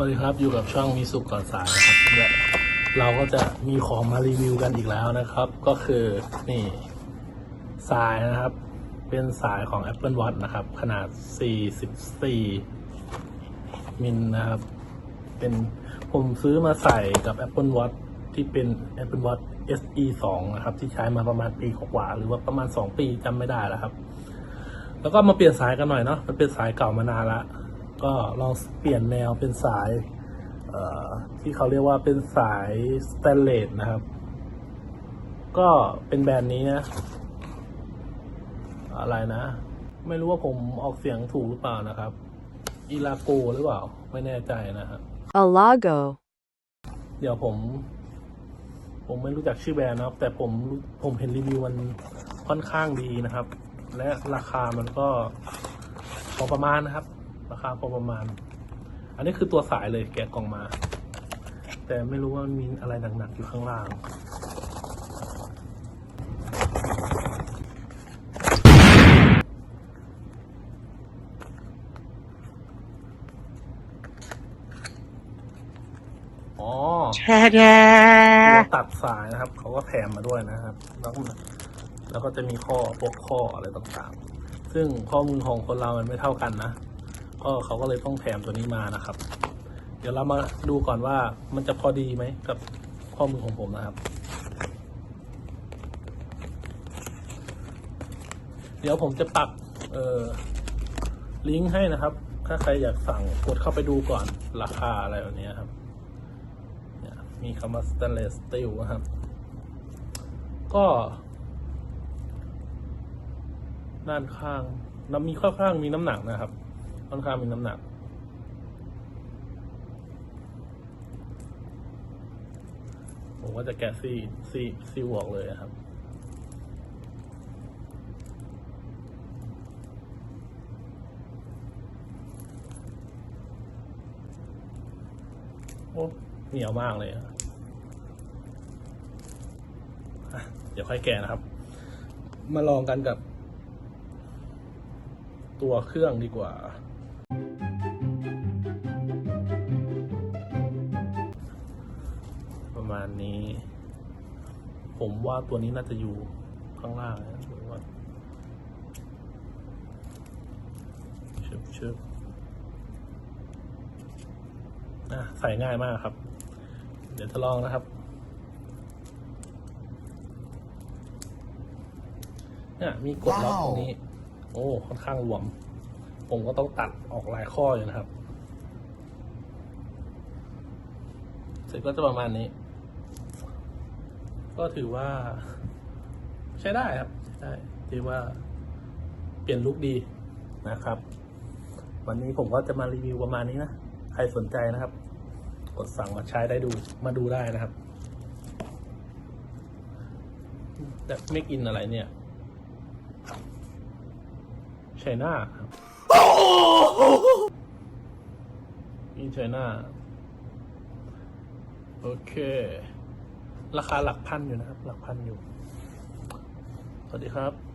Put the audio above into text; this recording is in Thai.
วัสดีครับอยู่กับช่องมีสุขก่อนสายนะครับและเราก็จะมีของมารีวิวกันอีกแล้วนะครับ ก็คือนี่สายนะครับ เป็นสายของ Apple Watch นะครับ ขนาด 44 มิลนะครับ เป็นผมซื้อมาใส่กับ Apple Watch ที่เป็น Apple Watch SE 2นะครับ ที่ใช้มาประมาณปีกว่าหรือว่าประมาณ 2 ปีจำไม่ได้แล้วครับ แล้วก็มาเปลี่ยนสายกันหน่อยเนาะมันเป็นสายเก่ามานานละ ก็ลองเปลี่ยนแนวเป็นสายเอ่อที่เขาเรียกว่าเป็นสายสแตนเลสนะครับ ก็เป็นแบรนด์นี้นะ อะไรนะ ไม่รู้ว่าผมออกเสียงถูกหรือเปล่านะครับอีลาโกหรือเปล่า ไม่แน่ใจนะครับ Alago. เดี๋ยวผม ผมไม่รู้จักชื่อแบรนด์นะครับ แต่ผมรู้ผมเห็นรีวิวมันค่อนข้างดีนะครับ และราคามันก็พอประมาณนะครับ ราคาพอประมาณ อันนี้คือตัวสายเลยแกะกล่องมา แต่ไม่รู้ว่ามีอะไรหนักๆอยู่ข้างล่างอ๋อตัวตัดสายนะครับ เขาก็แถมมาด้วยนะครับ แล้วก็แล้วก็จะมีข้อพวกข้ออะไรต่างๆ ซึ่งข้อมือของคนเรามันไม่เท่ากันนะ ก็เขาก็เลยต้องแถมตัวนี้มานะครับ เดี๋ยวเรามาดูก่อนว่ามันจะพอดีไหมกับข้อมือของผมนะครับ เดี๋ยวผมจะปักเอ่อลิงก์ให้นะครับ ถ้าใครอยากสั่งกดเข้าไปดูก่อนราคาอะไรแบบนี้ครับ มีคำว่า stainless steel นะครับ ก็ด้านข้างน้ำมีค่อข้างมีน้ำหนักนะครับ ค่อนข้างมีน้ำหนัก ผมก็จะแกะซีซีซีวอกเลยนะครับโอ้เหนียวมากเลยอะเดี๋ยวค่อยแกะนะครับ มาลองกันกับตัวเครื่องดีกว่า ณนี้ ผมว่าตัวนี้น่าจะอยู่ข้างล่างนะดูว่าชึบชึบอะใส่ง่ายมากครับ เดี๋ยวจะลองนะครับเนี่ยมีกดล็อกตรงนี้ โอ้ค่อนข้างหลวม ผมก็ต้องตัดออกหลายข้ออยู่นะครับ เสร็จก็จะประมาณนี้ ก็ถือว่า ใช้ได้ครับใช้ได้ถือว่าเปลี่ยนลุคดีนะครับ วันนี้ผมก็จะมารีวิวประมาณนี้นะ ใครสนใจนะครับ กดสั่งมาใช้ได้ดูมาดูได้นะครับแต่ไม่กินอะไรเนี่ยไชน่าครับอินไชน่าโอเค ราคาหลักพันอยู่นะครับ หลักพันอยู่ สวัสดีครับ